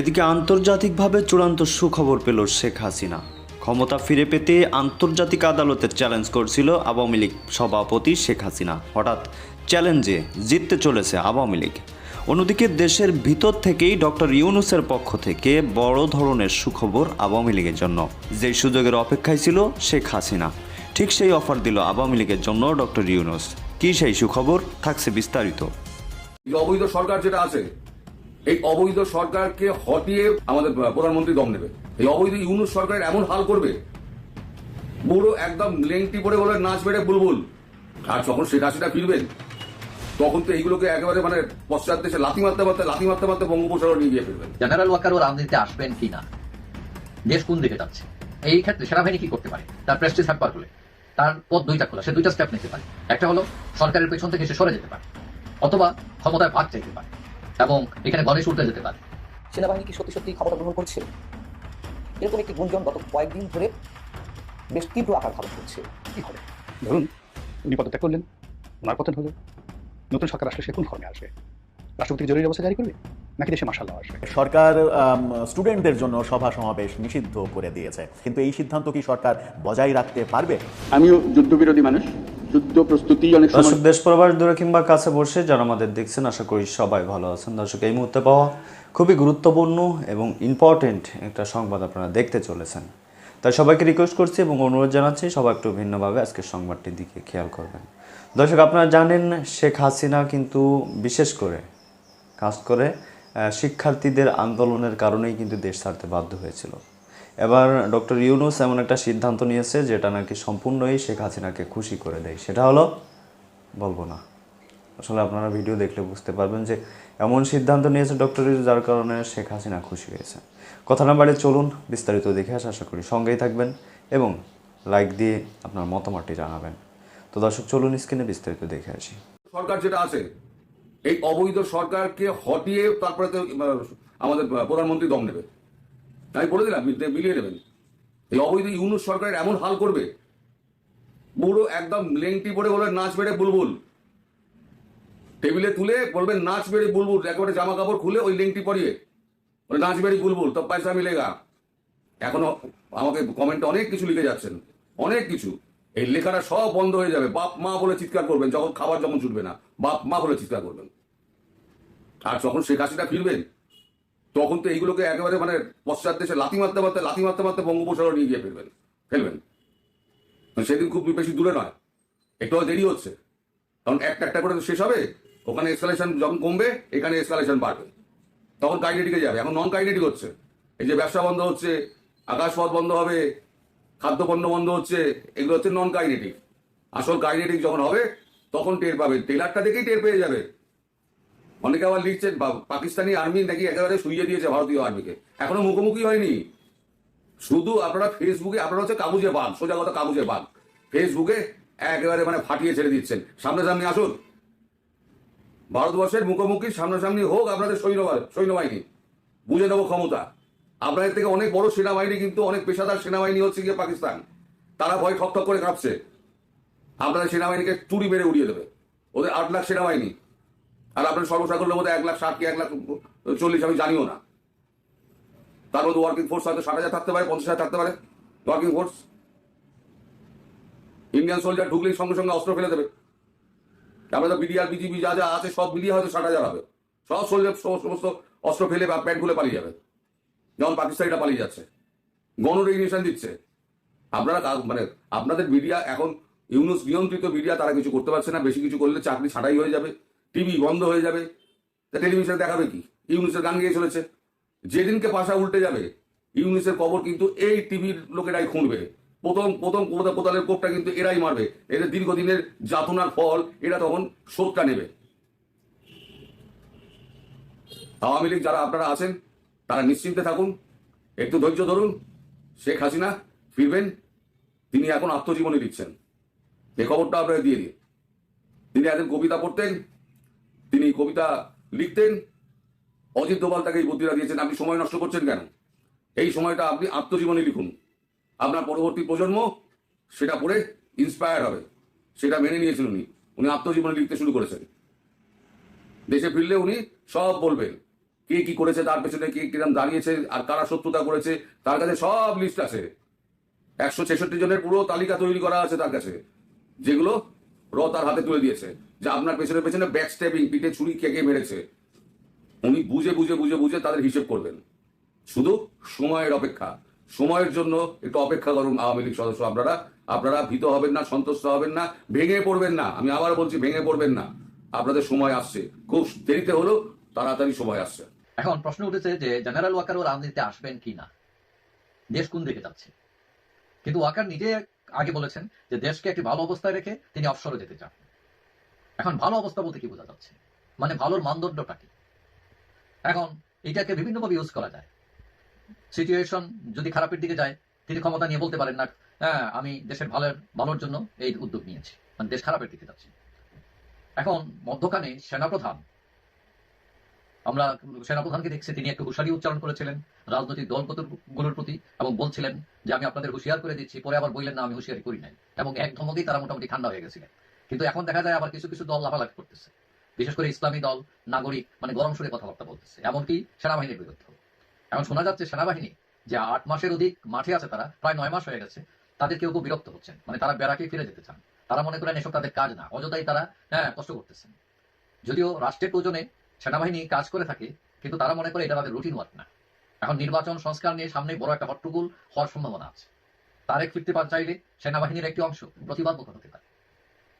এদিকে আন্তর্জাতিকভাবে চূড়ান্ত সুখবর পেল শেখ হাসিনা। ক্ষমতা ফিরে পেতে আন্তর্জাতিক আদালতের চ্যালেঞ্জ করছিল আওয়ামী লীগ সভাপতি শেখ হাসিনা। হঠাৎ চ্যালেঞ্জে জিততে চলেছে আওয়ামী লীগ। অন্যদিকে দেশের ভিতর থেকেই ডক্টর ইউনুসের পক্ষ থেকে বড় ধরনের সুখবর আওয়ামী লীগের জন্য। যেই সুযোগের অপেক্ষায় ছিল শেখ হাসিনা। ঠিক সেই অফার দিল আওয়ামী লীগের জন্য ডক্টর ইউনুস। কি সেই সুখবর? থাকছে বিস্তারিত। অবৈধ সরকার যেটা আছে এই অবৈধ সরকারকে হটিয়ে আমাদের প্রধানমন্ত্রী দম নেবে। এই অবৈধ ইউনুস সরকারের এমন হাল করবে। বুড়ো একদম লেংটি পরে বলে নাচ বেড়ে বুলবুল। আর যখন শেখ হাসিনা ফিরবেন, তখন তো এইগুলোকে একেবারে মানে পশ্চাৎ দেশে লাথি মারতে মারতে, লাথি মারতে মারতে বঙ্গোপসাগর নিয়ে গিয়ে ফিরবেন জেনারেল ওয়াকারও রাজনীতিতে আসবেন কিনা দেশ কোন দিকে যাচ্ছে? এই ক্ষেত্রে সেনাবাহিনী কি করতে পারে? তার প্রেস্টিজ হ্যাম্পার হলে তার পথ দুইটা খোলা, সে দুইটা স্টেপ নিতে পারে। একটা হলো সরকারের পেছন থেকে সে সরে যেতে পারে, অথবা ক্ষমতায় ভাগ চাইতে পারে। এবং এখানে গণেশ উল্টে যেতে পারে। সেনাবাহিনী কি সত্যি সত্যি ক্ষমতা গ্রহণ করছে? এরকম একটি গুঞ্জন গত কয়েকদিন ধরে বেশ তীব্র আকার ধারণ করছে। কি হবে? ধরুন উনি পদত্যাগ করলেন ওনার পতন হলো। নতুন সরকার আসলে সে কোন ফর্মে আসবে? রাষ্ট্রপতি জরুরি অবস্থা জারি করবে? নাকি দেশে মার্শাল ল আসবে? সরকার স্টুডেন্টদের জন্য সভা সমাবেশ নিষিদ্ধ করে দিয়েছে। কিন্তু এই সিদ্ধান্ত কি সরকার বজায় রাখতে পারবে? আমিও যুদ্ধবিরোধী মানুষ। যুদ্ধ প্রস্তুতি অনেক দর্শক দেশ প্রবাস দূরে কিংবা কাছে বসে যারা আমাদের দেখছেন, আশা করি সবাই ভালো আছেন। দর্শক, এই মুহূর্তে পাওয়া খুবই গুরুত্বপূর্ণ এবং ইম্পর্টেন্ট একটা সংবাদ আপনারা দেখতে চলেছেন। তাই সবাইকে রিকোয়েস্ট করছি এবং অনুরোধ জানাচ্ছি, সবাই একটু ভিন্নভাবে আজকের সংবাদটির দিকে খেয়াল করবেন। দর্শক, আপনারা জানেন, শেখ হাসিনা কিন্তু বিশেষ করে কাজ করে শিক্ষার্থীদের আন্দোলনের কারণেই কিন্তু দেশ ছাড়তে বাধ্য হয়েছিল। এবার ডক্টর ইউনুস এমন একটা সিদ্ধান্ত নিয়েছে যেটা নাকি সম্পূর্ণই শেখ হাসিনাকে খুশি করে দেয়। সেটা হলো, বলব না। আসলে আপনারা ভিডিও দেখলে বুঝতে পারবেন যে এমন সিদ্ধান্ত নিয়েছে ডক্টর যার কারণে শেখ হাসিনা খুশি হয়েছে। কথা না বাড়ি চলুন বিস্তারিত দেখে আসা, আশা করি সঙ্গেই থাকবেন এবং লাইক দিয়ে আপনার মতামতটি জানাবেন। তো দর্শক, চলুন স্ক্রিনে বিস্তারিত দেখে আসি। সরকার যেটা আছে, এই অবৈধ সরকারকে হটিয়ে তারপরে আমাদের প্রধানমন্ত্রী দম নেবে। আমি বলে দিলাম মিলিয়ে- নেবেন। এই অবৈধ ইউনুস সরকারের এমন হাল করবে? পুরো একদম লেংটি পরে বলে নাচ বেড়ে বুলবুল। টেবিলে তুলে বলবেন, নাচ বেড়ে বুলবুল, একেবারে জামা কাপড় খুলে ওই লেংটি পরিয়ে। বলে, নাচ বেড়ে বুলবুল, তো পয়সা মিলেগা এখনও আমাকে কমেন্টে অনেক কিছু লিখে যাচ্ছেন, অনেক কিছু। এই লেখাটা সব বন্ধ হয়ে যাবে। বাপ, মা বলে চিৎকার করবেন যখন খাবার যখন ছুটবে না, বাপ, মা বলে চিৎকার করবেন। আর যখন শেখ হাসিনা ফিরবেন তখন তো এইগুলোকে একেবারে মানে পশ্চাৎ দেশে লাথি মারতে মারতে, লাথি মারতে মারতে বঙ্গোপসাগর নিয়ে গিয়ে ফেলবেন ফেলবেন। মানে সেদিন খুব বেশি দূরে নয় একটু দেরি হচ্ছে। কারণ একটা একটা করে শেষ হবে, ওখানে এসকালেশন যখন কমবে, এখানে এসকালেশন বাড়বে। তখন কাইনেটিকে যাবে। এখন নন কাইনেটিক হচ্ছে। এই যে ব্যবসা বন্ধ হচ্ছে আকাশপথ বন্ধ হবে খাদ্যপণ্য বন্ধ হচ্ছে, এগুলো হচ্ছে নন কাইনেটিক আসল কাইনেটিক যখন হবে, তখন টের পাবে। টেলারটা দেখেই টের পেয়ে যাবে। অনেকে আবার লিখছেন পাকিস্তানি আর্মি নাকি একেবারে শুইয়ে দিয়েছে ভারতীয় আর্মিকে। এখনও মুখোমুখি হয়নি। শুধু আপনারা ফেসবুকে, আপনারা হচ্ছে কাগজে বাঘ সোজা কথা কাগজে বাঘ ফেসবুকে একেবারে মানে ফাটিয়ে ছেড়ে দিচ্ছেন। সামনাসামনি আসুন। ভারতবর্ষের মুখোমুখি সামনাসামনি হোক আপনাদের সৈন্য সৈন্যবাহিনী। বুঝে নেব ক্ষমতা। আপনাদের থেকে অনেক বড় সেনাবাহিনী কিন্তু অনেক পেশাদার সেনাবাহিনী হচ্ছে গিয়ে পাকিস্তান। তারা ভয় ঠক ঠক করে কাঁপছে। আপনাদের সেনাবাহিনীকে চুরি মেরে উড়িয়ে দেবে। ওদের আট লাখ সেনাবাহিনী। আর আপনার সর্বসাকুল্যের মধ্যে এক লাখ ষাট কি এক লাখ চল্লিশ আমি জানিও না। তার মধ্যে ওয়ার্কিং ফোর্স হয়তো ষাট হাজার থাকতে পারে, পঞ্চাশ হাজার থাকতে পারে ওয়ার্কিং ফোর্স ইন্ডিয়ান সোলজার ঢুকলেই সঙ্গে সঙ্গে অস্ত্র ফেলে দেবে। তারপরে তো বিডিআর বিজিবি যা যা আছে সব মিলিয়ে হয়তো ষাট হাজার হবে। সব সোলজার সমস্ত অস্ত্র ফেলে বা প্যান্ট খুলে পালিয়ে যাবে। যেমন পাকিস্তানিরা পালিয়ে যাচ্ছে। গণ রেজিগনেশন দিচ্ছে। আপনারা মানে আপনাদের মিডিয়া এখন ইউনুস নিয়ন্ত্রিত মিডিয়া তারা কিছু করতে পারছে না, বেশি কিছু করলে চাকরি ছাঁটাই হয়ে যাবে। টিভি বন্ধ হয়ে যাবে। তা টেলিভিশনে দেখাবে কি? ইউনুসের গান গিয়ে চলেছে। যেদিনকে পাশা উল্টে যাবে, ইউনুসের কবর কিন্তু এই টিভির লোকেরাই খুঁড়বে। প্রথম প্রথম কোথা কোতালের কোপটা কিন্তু এরাই মারবে। এদের দীর্ঘদিনের যাতনার ফল, এরা তখন শোধটা নেবে। আওয়ামী লীগ যারা আপনারা আছেন, তারা নিশ্চিন্তে থাকুন। একটু ধৈর্য ধরুন। শেখ হাসিনা ফিরবেন। তিনি এখন আত্মজীবনী লিখছেন। এই খবরটা আপনারা দিয়ে দিন তিনি একজন কবিতা পড়তেন। তিনি কবিতা লিখতেন, অজিত দোভাল তাকে এই বুদ্ধিটা দিয়েছেন, আপনি সময় নষ্ট করছেন কেন? এই সময়টা আপনি আত্মজীবনী লিখুন। আপনার পরবর্তী প্রজন্ম সেটা পড়ে ইন্সপায়ার হবে। সেটা মেনে নিয়েছেন উনি। উনি আত্মজীবনী লিখতে শুরু করেছেন। দেশে ফিরলে উনি সব বলবেন, কে কি করেছে, তার পেছনে কে কিরম দাঁড়িয়েছে, আর কারা শত্রুতা করেছে, তার কাছে সব লিস্ট আছে। একশো ছেষট্টি জনের পুরো তালিকা তৈরি করা আছে তার কাছে, যেগুলো র তার হাতে তুলে দিয়েছে, যে আপনার পেছনে পেছনে ব্যাক স্টেপিং পিঠে ছুরি কে কে মেরেছে। উনি বুঝে বুঝে বুঝে বুঝে তাদের হিসেব করবেন। শুধু সময়ের অপেক্ষা। সময়ের জন্য একটু অপেক্ষা করুন আওয়ামী লীগ সদস্য আপনারা। আপনারা ভীত হবেন না, সন্তুষ্ট হবেন না, ভেঙে পড়বেন না। আমি আবার বলছি, ভেঙে পড়বেন না। আপনাদের সময় আসছে। খুব দেরিতে হলেও তাড়াতাড়ি সময় আসছে। এখন প্রশ্ন উঠেছে যে, জেনারেল ওয়াকার ও রাজনীতিতে আসবেন কি না দেশ কোন দিকে যাচ্ছে? কিন্তু ওয়াকার নিজে আগে বলেছেন যে দেশকে একটি ভালো অবস্থায় রেখে তিনি অবসরে যেতে চান। এখন ভালো অবস্থা বলতে কি বোঝা যাচ্ছে? মানে ভালোর মানদণ্ডটা কি? এখন এটাকে বিভিন্নভাবে ইউজ করা যায়। সিচুয়েশন যদি খারাপের দিকে যায়, তিনি ক্ষমতা নিয়ে বলতে পারেন না হ্যাঁ আমি দেশের ভালোর ভালোর জন্য এই উদ্যোগ নিয়েছি। মানে দেশ খারাপের দিকে যাচ্ছে। এখন মধ্যখানে সেনাপ্রধান আমরা সেনাপ্রধানকে দেখছি, তিনি একটু হুঁশিয়ারি উচ্চারণ করেছিলেন রাজনৈতিক দলগুলোর প্রতি এবং বলছিলেন যে, আমি আপনাদের হুঁশিয়ার করে দিচ্ছি, পরে আবার বললেন, না, আমি হুঁশিয়ারি করি নাই। এবং এক ধমকেই তারা মোটামুটি ঠান্ডা হয়ে গেছিলেন। কিন্তু এখন দেখা যায় আবার কিছু কিছু দল লাফালাফি করতেছে। বিশেষ করে ইসলামী দল, নাগরিক মানে গরম সুরে কথাবার্তা বলতেছে, এমনকি সেনাবাহিনীর বিরুদ্ধে এখন শোনা যাচ্ছে সেনাবাহিনী যে, আট মাসের অধিক মাঠে আছে তারা, প্রায় নয় মাস হয়ে গেছে, তাদের কেউ কেউ বিরক্ত হচ্ছেন মানে তারা বেড়াকে ফিরে যেতে চান। তারা মনে করেন এসব তাদের কাজ না, অযথাই তারা হ্যাঁ কষ্ট করতেছেন। যদিও রাষ্ট্রের প্রয়োজনে সেনাবাহিনী কাজ করে থাকে, কিন্তু তারা মনে করে এটা তাদের রুটিন ওয়ার্ক না। এখন নির্বাচন সংস্কার নিয়ে সামনে বড় একটা হট্টগোল হওয়ার সম্ভাবনা আছে। তারেক ফিরতে পার চাইলে সেনাবাহিনীর একটি অংশ প্রতিবাদ মুখর হতে পারে।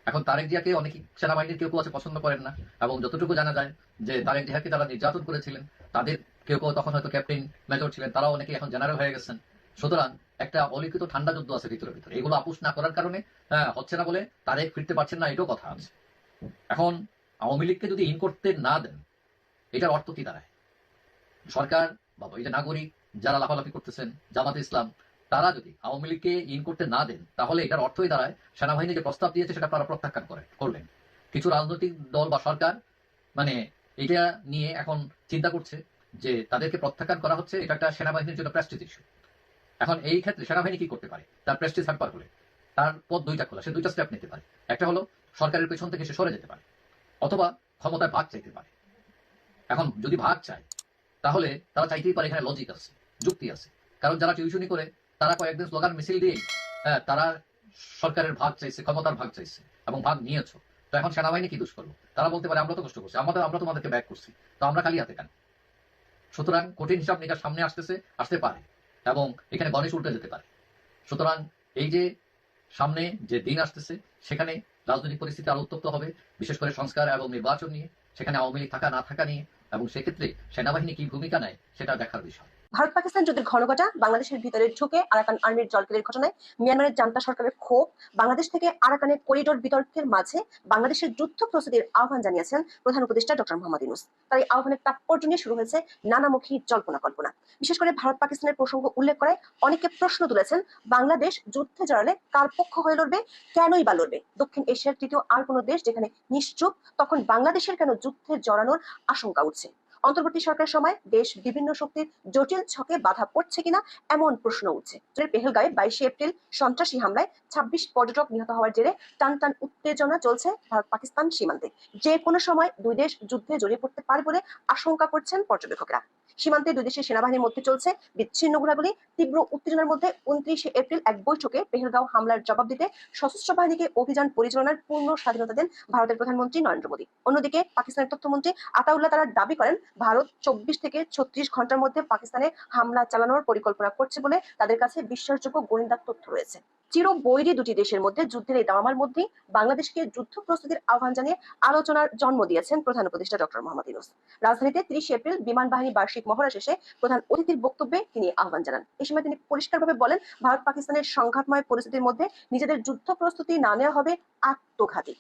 এখন তারেক জিয়াকে অনেকেই সেনাবাহিনীর কেউ কেউ আছে পছন্দ করেন না, এবং যতটুকু জানা যায় যে তারেক জিয়াকে তারা নির্যাতন করেছিলেন, তাদের কেউ কেউ তখন হয়তো ক্যাপ্টেন মেজর ছিলেন, তারাও অনেকে এখন জেনারেল হয়ে গেছেন। সুতরাং একটা অলিখিত ঠান্ডা যুদ্ধ আছে ভিতরে ভিতরে। এগুলো আপুষ না করার কারণে হ্যাঁ হচ্ছে না বলে তারেক ফিরতে পারছেন না, এটাও কথা আছে। এখন আওয়ামী লীগকে যদি ইন করতে না দেন এটার অর্থ কি দাঁড়ায়? সরকার বা যে নাগরিক যারা লাফালাফি করতেছেন, জামাত ইসলাম, তারা যদি আওয়ামী লীগকে ইন করতে না দেন, তাহলে এটার অর্থই দাঁড়ায় সেনাবাহিনী যে প্রস্তাব দিয়েছে সেটা তারা প্রত্যাখ্যান করে, করলেন। কিছু রাজনৈতিক দল বা সরকার মানে এটা নিয়ে এখন চিন্তা করছে যে তাদেরকে প্রত্যাখ্যান করা হচ্ছে, এটা একটা সেনাবাহিনীর জন্য প্রেস্টিজ ইস্যু এখন এই ক্ষেত্রে সেনাবাহিনী কি করতে পারে? তার প্রেস্টিজ হ্যাম্পার হলে তার পথ দুইটা খোলা, সে দুইটা স্টেপ নিতে পারে। একটা হলো সরকারের পেছন থেকে সে সরে যেতে পারে, অথবা ক্ষমতায় ভাগ চাইতে পারে। এখন যদি ভাগ চায় তাহলে তারা চাইতেই পারে এখানে লজিক আছে যুক্তি আছে। কারণ যারা টিউশনি করে তারা কয়েকদিন স্লোগান মিছিল দিয়ে হ্যাঁ, তারা সরকারের ভাগ চাইছে ক্ষমতার ভাগ চাইছে এবং ভাগ নিয়েছো। তো এখন সেনাবাহিনী কি দোষ করল? তারা বলতে পারে আমরা তো কষ্ট করছি আমাদের আমরা তোমাদেরকে ব্যাক করছি তো আমরা খালি হাতে কেন? সুতরাং কঠিন হিসাব নিকাশ সামনে আসতেছে আসতে পারে এবং এখানে গণেশ উল্টে যেতে পারে। সুতরাং এই যে সামনে যে দিন আসতেছে সেখানে রাজনৈতিক পরিস্থিতি আরও উত্তপ্ত হবে বিশেষ করে সংস্কার এবং নির্বাচন নিয়ে। সেখানে আওয়ামী লীগ থাকা না থাকা নিয়ে, এবং সেক্ষেত্রে সেনাবাহিনী কি ভূমিকা নেয়, সেটা দেখার বিষয়। ভারত পাকিস্তান যুদ্ধের ঘনঘটা বাংলাদেশের ভিতরে ঢুকে আরাকান আর্মির জলকেলের ঘটনায় মিয়ানমারের জান্তা সরকারের ক্ষোভ বাংলাদেশ থেকে আরাকানের করিডোর বিতর্কের মাঝে বাংলাদেশের যুদ্ধ প্রস্তুতির আহ্বান জানিয়েছেন প্রধান উপদেষ্টা ডক্টর মোহাম্মদ ইউনুস। তার এই আহ্বানের তাৎপর্য নিয়ে শুরু হয়েছে নানামুখী জল্পনা কল্পনা। বিশেষ করে ভারত পাকিস্তানের প্রসঙ্গ উল্লেখ করে অনেকে প্রশ্ন তুলেছেন, বাংলাদেশ যুদ্ধে জড়ালে কার পক্ষ হয়ে লড়বে, কেনই বা লড়বে? দক্ষিণ এশিয়ার তৃতীয় আর কোনো দেশ যেখানে নিশ্চুপ, তখন বাংলাদেশের কেন যুদ্ধে জড়ানোর আশঙ্কা উঠছে? অন্তর্বর্তী সরকার সময় দেশ বিভিন্ন শক্তির জটিল ছকে বাধা পড়ছে কিনা এমন প্রশ্ন উঠছে। পেহেলগাঁয়ে বাইশে এপ্রিল সন্ত্রাসী হামলায় ছাব্বিশ পর্যটক নিহত হওয়ার জেরে টান টান উত্তেজনা চলছে ভারত পাকিস্তান সীমান্তে। যে কোনো সময় দুই দেশ যুদ্ধে জড়িয়ে পড়তে পারে বলে আশঙ্কা করছেন পর্যবেক্ষকরা। সীমান্তে দুই দেশের সেনাবাহিনীর মধ্যে চলছে বিচ্ছিন্ন গোলাগুলি তীব্র উত্তেজনার মধ্যে উনত্রিশে এপ্রিল এক বৈঠকে পেহেলগাঁও হামলার জবাব দিতে সশস্ত্র বাহিনীকে অভিযান পরিচালনার পূর্ণ স্বাধীনতা দেন ভারতের প্রধানমন্ত্রী নরেন্দ্র মোদী। অন্যদিকে পাকিস্তানের তথ্যমন্ত্রী আতাউল্লাহ তারা দাবি করেন ভারত চব্বিশ থেকে ছত্রিশ ঘণ্টার মধ্যে পাকিস্তানে হামলা চালানোর পরিকল্পনা করছে বলে তাদের কাছে বিশ্বাসযোগ্য গোয়েন্দা তথ্য রয়েছে। চির বৈরী দুটি দেশের মধ্যে যুদ্ধের এই দামামার মধ্যেই বাংলাদেশকে যুদ্ধ প্রস্তুতির আহ্বান জানিয়ে আলোচনার জন্ম দিয়েছেন প্রধান উপদেষ্টা ডক্টর মোহাম্মদ ইউনুস। রাজধানীতে ত্রিশ এপ্রিল বিমান বাহিনী বার্ষিক মহড়া শেষে প্রধান অতিথির বক্তব্যে তিনি আহ্বান জানান। এই সময় তিনি পরিষ্কারভাবে বলেন ভারত পাকিস্তানের সংঘাতময় পরিস্থিতির মধ্যে নিজেদের যুদ্ধ প্রস্তুতি না নেওয়া হবে আত্মঘাতী।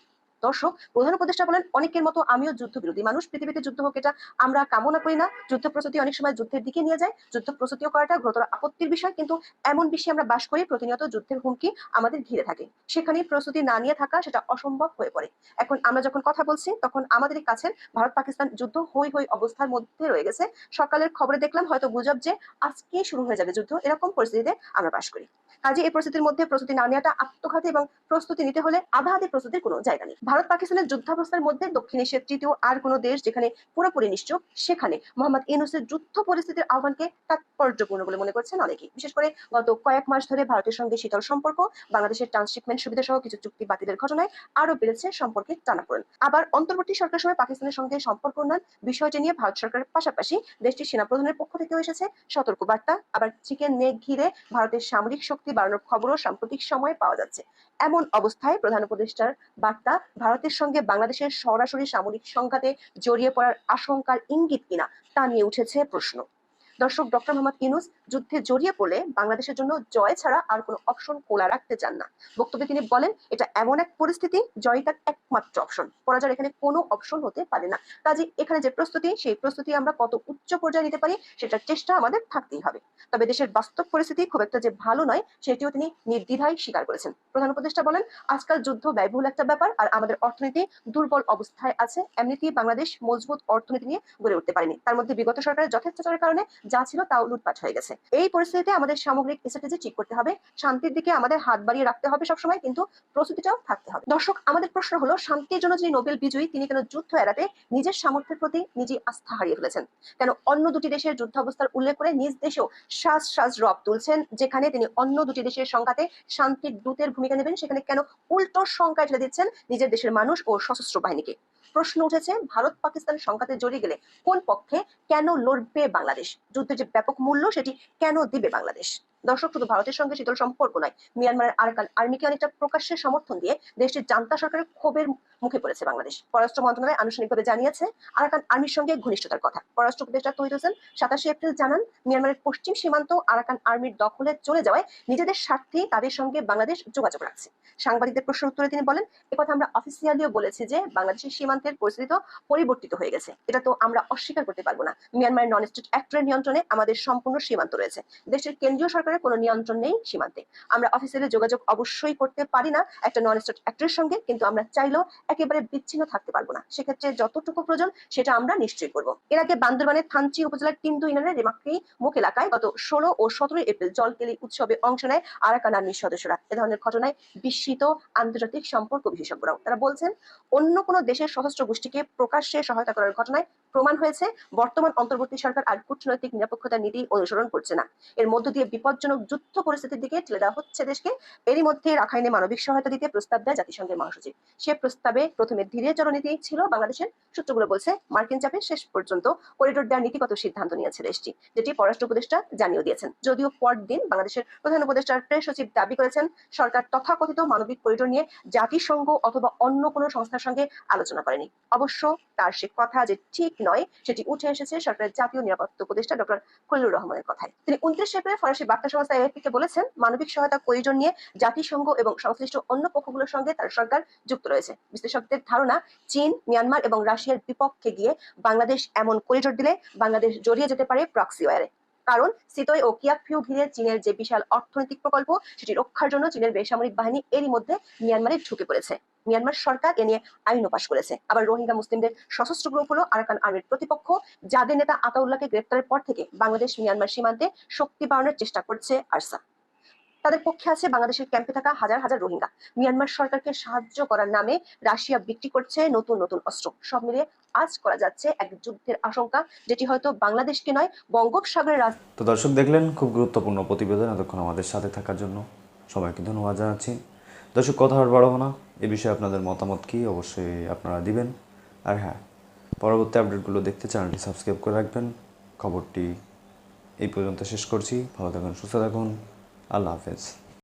দর্শক, প্রধান উপদেষ্টা বলেন, অনেকের মতো আমিও যুদ্ধ বিরোধী মানুষ। পৃথিবীতে যুদ্ধ হোক এটা আমরা কামনা করি না। যুদ্ধ প্রস্তুতি অনেক সময় যুদ্ধের দিকে নিয়ে যায়। যুদ্ধ প্রস্তুতিও করাটা গুরুতর আপত্তির বিষয়, কিন্তু এমন বিশ্বে আমরা বাস করি, প্রতিনিয়ত যুদ্ধের হুমকি আমাদের ঘিরে থাকে। সেখানে প্রস্তুতি না নিয়ে থাকা সেটা অসম্ভব হয়ে পড়ে। এখন আমরা যখন কথা বলছি, তখন আমাদের কাছে ভারত পাকিস্তান যুদ্ধ হই হই অবস্থার মধ্যে রয়ে গেছে। সকালের খবরে দেখলাম হয়তো গুজব যে আজকে শুরু হয়ে যাবে যুদ্ধ, এরকম পরিস্থিতিতে আমরা বাস করি। কাজে এই পরিস্থিতির মধ্যে প্রস্তুতি না নেওয়াটা আত্মঘাতী এবং প্রস্তুতি নিতে হলে আধা আধি প্রস্তুতির কোনো জায়গা নেই। ভারত পাকিস্তানের যুদ্ধাবস্থার মধ্যে দক্ষিণ এশিয়ার তৃতীয় আর কোনো দেশ যেখানে পুরোপুরি নিশ্চুপ, সেখানে মোহাম্মদ ইউনুসের যুদ্ধ পরিস্থিতির আহ্বানকে তাৎপর্যপূর্ণ বলে মনে করছেন অনেকেই। বিশেষ করে গত কয়েক মাস ধরে ভারতের সঙ্গে শীতল সম্পর্ক, বাংলাদেশের ট্রান্সশিপমেন্ট সুবিধা সহ কিছু চুক্তি বাতিলের ঘটনায় আরও বেড়েছে সম্পর্কের টানাপোড়েন। আবার অন্তর্বর্তী সরকার সময় পাকিস্তানের সঙ্গে সম্পর্ক উন্নয়ন বিষয়টি নিয়ে ভারত সরকারের পাশাপাশি দেশটির সেনাপ্রধানের পক্ষ থেকেও এসেছে সতর্ক বার্তা আবার চিকেন নেক ঘিরে ভারতের সামরিক শক্তি বাড়ানোর খবরও সাম্প্রতিক সময়ে পাওয়া যাচ্ছে। এমন অবস্থায় প্রধান উপদেষ্টার বার্তা ভারতের সঙ্গে বাংলাদেশের সরাসরি সামরিক সংঘাতে জড়িয়ে পড়ার আশঙ্কার ইঙ্গিত কিনা তা নিয়ে উঠেছে প্রশ্ন। দর্শক ডক্টর মোহাম্মদ ইউনুস যুদ্ধে জড়িয়ে পড়লে বাংলাদেশের জন্য জয় ছাড়া আর কোনো অপশন খোলা রাখতে চান না। বক্তব্যে তিনি বলেন, এটা এমন এক পরিস্থিতি জয় তার একমাত্র অপশন। পরাজয়ের এখানে কোনো অপশন হতে পারে না। কাজে এখানে যে প্রস্তুতি, সেই প্রস্তুতি আমরা কত উচ্চ পর্যায়ে নিতে পারি, সেটার চেষ্টা আমাদের থাকতেই হবে। তবে দেশের বাস্তব পরিস্থিতি খুব একটা যে ভালো নয়, সেটিও তিনি নির্দ্বিধায় স্বীকার করেছেন। প্রধান উপদেষ্টা বলেন, আজকাল যুদ্ধ ব্যয়বহুল একটা ব্যাপার, আর আমাদের অর্থনীতি দুর্বল অবস্থায় আছে। এমনিতেই বাংলাদেশ মজবুত অর্থনীতি নিয়ে গড়ে উঠতে পারেনি। তার মধ্যে বিগত সরকারের যথেচ্ছাচারের কারণে যা ছিল তাও লুটপাট হয়ে গেছে। এই পরিস্থিতিতে আমাদের সামগ্রিক স্ট্র্যাটেজি ঠিক করতে হবে। শান্তির দিকে আমাদের হাত বাড়িয়ে রাখতে হবে সবসময়, কিন্তু প্রস্তুতিটাও থাকতে হবে। দর্শক, আমাদের প্রশ্ন হলো, শান্তির জন্য যিনি নোবেল বিজয়ী, তিনি কেন যুদ্ধ এড়াতে নিজের সামর্থ্যের প্রতি নিজে আস্থা হারিয়ে ফেলেছেন? কেন অন্য দুটি দেশের যুদ্ধ অবস্থার উল্লেখ করে নিজ দেশেও সাজ সাজ রব তুলছেন, যেখানে তিনি অন্য দুটি দেশের সংঘাতে শান্তির দূতের ভূমিকা নেবেন? সেখানে কেন উল্টো সংখ্যায় ঠেলে দিচ্ছেন নিজের দেশের মানুষ ও সশস্ত্র বাহিনীকে? প্রশ্ন উঠেছে, ভারত পাকিস্তান সংঘাতে জড়িয়ে গেলে কোন পক্ষে কেন লড়বে বাংলাদেশ? যুদ্ধের যে ব্যাপক মূল্য, সেটি কেন দিবে বাংলাদেশ? দর্শক, শুধু ভারতের সঙ্গে শীতল সম্পর্ক নয়, মিয়ানমারের আরাকান আর্মিকে অনেকটা প্রকাশ্যে সমর্থন দিয়ে দেশটির জান্তা সরকারের ক্ষোভের মুখে পড়েছে বাংলাদেশ। পররাষ্ট্র মন্ত্রণালয় আনুষ্ঠানিকভাবে জানিয়েছে আরাকান আর্মির সঙ্গে ঘনিষ্ঠতার কথা। পররাষ্ট্র উপদেষ্টা তহিদ হোসেন সাতাশে এপ্রিল জানান, মিয়ানমারের পশ্চিম সীমান্ত আরাকান আর্মির দখলে চলে যাওয়ায় নিজেদের স্বার্থে তাদের সঙ্গে বাংলাদেশ যোগাযোগ রাখছে। সাংবাদিকদের প্রশ্নের উত্তরে তিনি বলেন, একথা আমরা অফিসিয়ালিও বলেছি যে বাংলাদেশের সীমান্তের পরিস্থিতি তো পরিবর্তিত হয়ে গেছে। এটা তো আমরা অস্বীকার করতে পারব না। মিয়ানমারের নন স্টেট অ্যাক্টরের নিয়ন্ত্রণে আমাদের সম্পূর্ণ সীমান্ত রয়েছে। দেশের কেন্দ্রীয় সরকারের কোনো নিয়ন্ত্রণ নেই সীমান্তে। আমরা অফিসিয়ালি যোগাযোগ অবশ্যই করতে পারি না একটা নন স্টেট অ্যাক্টরের সঙ্গে, কিন্তু আমরা চাইলেও একেবারে বিচ্ছিন্ন থাকতে পারব না। সেক্ষেত্রে যতটুকু প্রয়োজন সেটা আমরা নিশ্চয়ই করব। এর আগে বান্দরবানের থানচি উপজেলার টিন্দু ইউনিয়নের রেমাক্রি মুখ এলাকায় গত ষোলো ও সতেরোই এপ্রিল জলকেলি উৎসবে অংশ নেয় আরাকান আর্মির সদস্যরা। এ ধরনের ঘটনায় বিস্মিত আন্তর্জাতিক সম্পর্ক বিশেষজ্ঞরাও। তারা বলছেন, অন্য কোনো দেশের সশস্ত্র গোষ্ঠীকে প্রকাশ্যে সহায়তা করার ঘটনায় প্রমাণ হয়েছে, বর্তমান অন্তর্বর্তী সরকার আর কূটনৈতিক নিরাপত্তার নীতি অনুসরণ করছে না। এর মধ্য দিয়ে বিপজ্জনক যুদ্ধ পরিস্থিতির দিকে ঠেলে দেওয়া হচ্ছে দেশকে। এরই মধ্যে রাখাইনে মানবিক সহায়তা দিতে প্রস্তাব দেয় জাতিসংঘের মহাসচিব। সে প্রস্তাবে প্রথমে ধীরে চলনীতি ছিল বাংলাদেশের, সূত্রগুলো বলছে, মার্কিন চাপে শেষ পর্যন্ত করিডোর দেওয়ার নীতিগত সিদ্ধান্ত নিয়েছে দেশটি, যেটি পররাষ্ট্র উপদেষ্টা জানিয়ে দিয়েছেন। যদিও পরদিন বাংলাদেশের প্রধান উপদেষ্টার প্রেস সচিব দাবি করেছেন, সরকার তথাকথিত মানবিক করিডোর নিয়ে জাতিসংঘ অথবা অন্য কোনো সংস্থার সঙ্গে আলোচনা করেনি। অবশ্য তার সে কথা যে ঠিক নয়, সেটি উঠে এসেছে সরকারের জাতীয় নিরাপত্তা উপদেষ্টা ডক্টর খলিলুর রহমানের কথায়। তিনি উনত্রিশ এপ্রিল ফরাসি বার্তা সংস্থা এএফপি বলেছেন, মানবিক সহায়তা প্রয়োজন নিয়ে জাতিসংঘ এবং সংশ্লিষ্ট অন্য পক্ষগুলোর সঙ্গে তার সরকার যুক্ত রয়েছে। বিশ্লেষকদের ধারণা, চীন, মিয়ানমার এবং রাশিয়ার বিপক্ষে গিয়ে বাংলাদেশ এমন করিডোর দিলে বাংলাদেশ জড়িয়ে যেতে পারে প্রক্সি ওয়ারে কারণ সিতই ও কিয়াকফিউ ঘিরে চীনের যে বিশাল অর্থনৈতিক প্রকল্প, সেটি রক্ষার জন্য চীনের বেসামরিক বাহিনী এরই মধ্যে মিয়ানমারে ঢুকে পড়েছে। মিয়ানমার সরকার এ নিয়ে আইনও পাশ করেছে। আবার রোহিঙ্গা মুসলিমদের সশস্ত্র গ্রুপ হলো আরাকান আর্মির প্রতিপক্ষ, যাদের নেতা আতাউল্লাহকে গ্রেপ্তারের পর থেকে বাংলাদেশ মিয়ানমার সীমান্তে শক্তি বাড়ানোর চেষ্টা করছে আরসা। তাদের পক্ষে আছে বাংলাদেশের ক্যাম্পে থাকা হাজার হাজার রোহিঙ্গা। মিয়ানমার সরকারকে সাহায্য করার নামে রাশিয়া বিক্রি করছে নতুন নতুন অস্ত্র। সব মিলিয়ে আজ করা যাচ্ছে এক যুদ্ধের আশঙ্কা, যেটি হয়তো বাংলাদেশকে নয়, বঙ্গোপসাগরের রাজ তো দর্শক দেখলেন, খুব গুরুত্বপূর্ণ প্রতিবেদন এতক্ষণ আমাদের সাথে থাকার জন্য। সবাইকে ধন্যবাদ জানাচ্ছি। দর্শক, কথা আর বাড়াবো না। এ বিষয়ে আপনাদের মতামত কি অবশ্যই আপনারা দিবেন। আর হ্যাঁ পরবর্তী আপডেটগুলো দেখতে চ্যানেলটি সাবস্ক্রাইব করে রাখবেন। খবরটি এই পর্যন্ত শেষ করছি। ভালো থাকুন, সুস্থ থাকুন। আল্লাহ হাফেজ